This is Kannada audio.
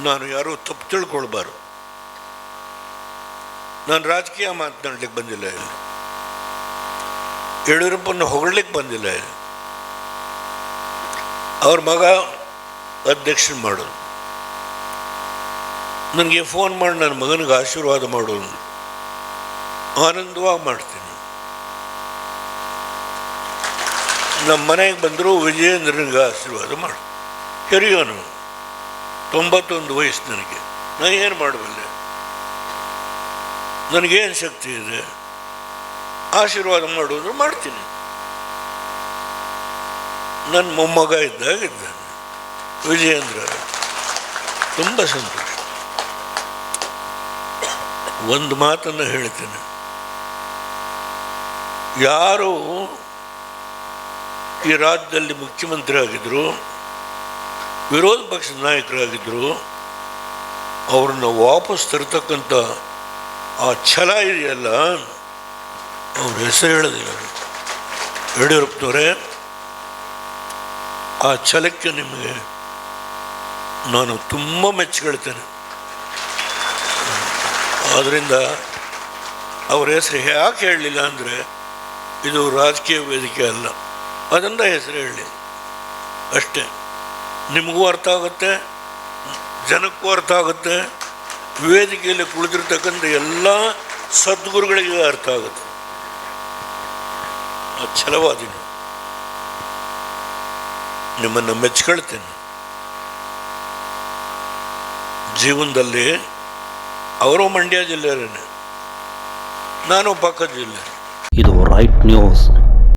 ನಾನು ಯಾರೂ ತಪ್ಪು ತಿಳ್ಕೊಳ್ಬಾರ್ದು. ನಾನು ರಾಜಕೀಯ ಮಾತನಾಡ್ಲಿಕ್ಕೆ ಬಂದಿಲ್ಲ ಇಲ್ಲಿ. ಯಡಿಯೂರಪ್ಪನ ಹೊಗಳಲಿಕ್ಕೆ ಬಂದಿಲ್ಲ ಇಲ್ಲಿ. ಅವ್ರ ಮಗ ಅಧ್ಯಕ್ಷನ ಮಾಡೋದು. ನನಗೆ ಫೋನ್ ಮಾಡಿ ನನ್ನ ಮಗನಿಗೆ ಆಶೀರ್ವಾದ ಮಾಡೋದು. ಆನಂದವಾಗಿ ಮಾಡ್ತೀನಿ. ನಮ್ಮ ಮನೆಗೆ ಬಂದರೂ ವಿಜಯೇಂದ್ರನಿಗೆ ಆಶೀರ್ವಾದ ಮಾಡು. ಹಿರಿಯೋನು. ತೊಂಬತ್ತೊಂದು ವಯಸ್ಸು ನನಗೆ. ನಾನು ಏನು ಮಾಡಬಲ್ಲೆ? ನನಗೇನು ಶಕ್ತಿ ಇದೆ? ಆಶೀರ್ವಾದ ಮಾಡೋದು ಮಾಡ್ತೀನಿ. ನನ್ನ ಮೊಮ್ಮಗ ಇದ್ದಾಗ ಇದ್ದಾನೆ. ವಿಜಯೇಂದ್ರ, ತುಂಬ ಸಂತೋಷ. ಒಂದು ಮಾತನ್ನು ಹೇಳ್ತೇನೆ. ಯಾರು ಈ ರಾಜ್ಯದಲ್ಲಿ ಮುಖ್ಯಮಂತ್ರಿ ಆಗಿದ್ರು ವಿರೋಧ ಪಕ್ಷದ ನಾಯಕರಾಗಿದ್ದರು ಅವ್ರನ್ನ ವಾಪಸ್ ತರತಕ್ಕಂಥ ಆ ಛಲ ಇದೆಯಲ್ಲ, ಅವ್ರ ಹೆಸರು ಹೇಳೋದಿಲ್ಲ ಯಡಿಯೂರಪ್ಪನವರೇ, ಆ ಛಲಕ್ಕೆ ನಿಮಗೆ ನಾನು ತುಂಬ ಮೆಚ್ಚಿಕೊಳ್ತೇನೆ. ಆದ್ದರಿಂದ ಅವ್ರ ಹೆಸರು ಯಾಕೆ ಹೇಳಲಿಲ್ಲ ಅಂದರೆ, ಇದು ರಾಜಕೀಯ ವೇದಿಕೆ ಅಲ್ಲ. ಅದರಿಂದ ಹೆಸರು ಹೇಳಿ. ಅಷ್ಟೇ. ನಿಮಗೂ ಅರ್ಥ ಆಗುತ್ತೆ, ಜನಕ್ಕೂ ಅರ್ಥ ಆಗುತ್ತೆ, ವೇದಿಕೆಯಲ್ಲಿ ಕುಳಿತಿರ್ತಕ್ಕಂಥ ಎಲ್ಲ ಸದ್ಗುರುಗಳಿಗೆ ಅರ್ಥ ಆಗುತ್ತೆ. ಆ ಛಲವಾದಿನಿ, ನಿಮ್ಮನ್ನು ಮೆಚ್ಕೊಳ್ತೇನೆ. ಜೀವನದಲ್ಲಿ ಅವರು ಮಂಡ್ಯ ಜಿಲ್ಲೆಯವರೇನೆ, ನಾನು ಪಕ್ಕದ ಜಿಲ್ಲೆ. ಇದು ರೈಟ್ ನ್ಯೂಸ್